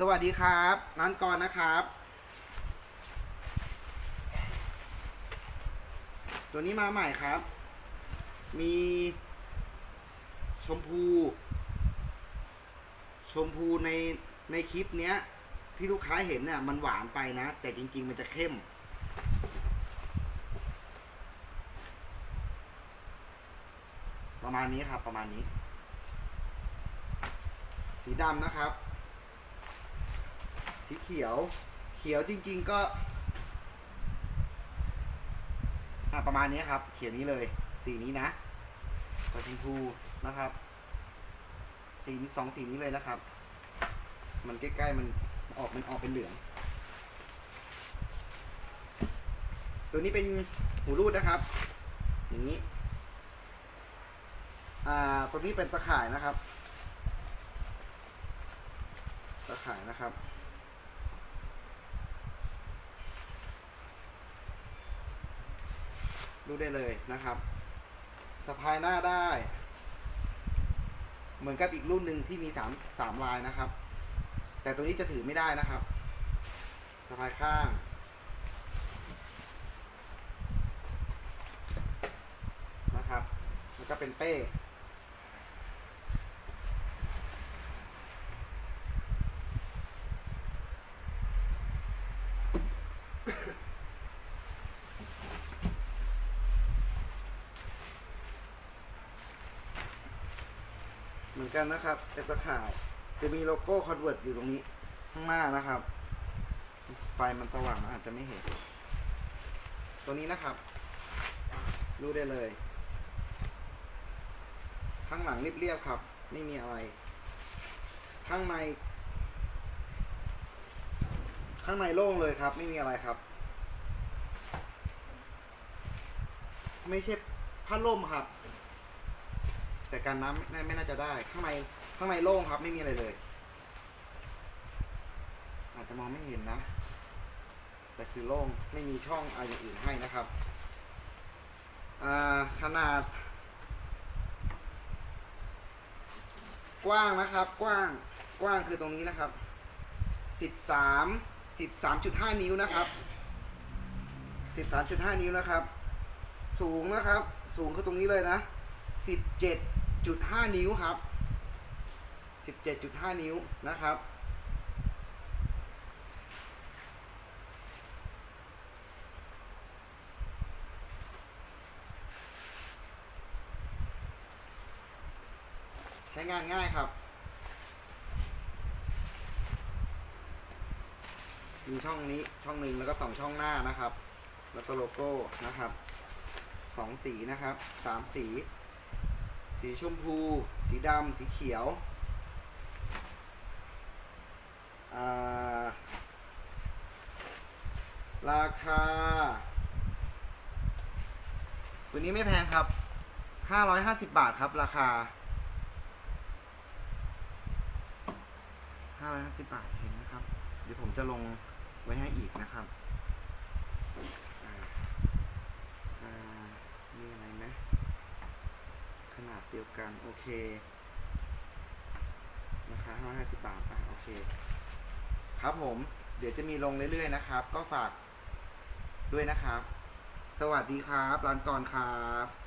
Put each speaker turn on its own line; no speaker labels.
สวัสดีครับร้านกรนะครับ ตัวนี้มาใหม่ครับ มีชมพู ชมพูในในคลิปเนี้ย ที่ลูกค้าเห็นเนี่ยมันหวานไปนะ แต่จริง ๆ มันจะเข้ม ประมาณนี้ครับประมาณนี้ สีดำนะครับ สีเขียว เขียวจริง ๆ ก็อะประมาณนี้ครับ เขียนนี้เลย สีนี้นะกับชมพูนะครับ สีสองสีนี้เลยนะครับ มันใกล้ๆมันออกมันออกเป็นเหลือง ตัวนี้เป็นหูรูดนะครับ อย่างนี้ อ่า ตัวนี้เป็นตะข่ายนะครับ ตะข่ายนะครับ ดูได้เลยนะครับสะพายหน้าได้ เหมือนกับอีกรุ่นหนึ่งที่มีสามสามลายนะครับ แต่ตัวนี้จะถือไม่ได้นะครับสะพายข้าง นะครับ แล้วก็เป็นเป้ มือนกันนะครับเป็นตะข่ายจะมีโลโก้คอนเวิร์ตอยู่ตรงนี้ข้างหน้านะครับ ไฟมันสว่างอาจจะไม่เห็น ตัวนี้นะครับ รู้ได้เลย ข้างหลังเรียบๆครับ ไม่มีอะไร ข้างใน ข้างในโล่งเลยครับ ไม่มีอะไรครับ ไม่ใช่พัดลมครับ แต่การน้ำไม่ไม่น่าจะได้ ข้างในข้างในโล่งครับ ไม่มีอะไรเลย อาจจะมองไม่เห็นนะ แต่คือโล่งไม่มีช่องอะไรอย่างอื่นให้นะครับขนาด กว้างนะครับ กว้างกว้างคือตรงนี้นะครับสิบสามสิบสามจุดห้านิ้วนะครับสิบสามจุดห้านิ้วนะครับ สูงนะครับ สูงคือตรงนี้เลยนะสิบเจ็ด จุดห้านิ้วครับสิบเจ็ดจุดห้านิ้วนะครับ ใช้งานง่ายครับ มีช่องนี้ช่องหนึ่งแล้วก็สองช่องหน้านะครับ แล้วก็โลโก้นะครับสองสีนะครับสามสี สีชมพู สีดำ สีเขียว ราคา ตัวนี้ไม่แพงครับ 550 บาทครับราคา 550 บาทเห็นนะครับ เดี๋ยวผมจะลงไว้ให้อีกนะครับอ่าอ่ามีอะไรไหม ข นาดเดียวกัน โอเคราคา550 บาทอะโอเค ครับผม เดี๋ยวจะมีลงเรื่อยๆนะครับ ก็ฝากด้วยนะครับ สวัสดีครับร้านกรครับ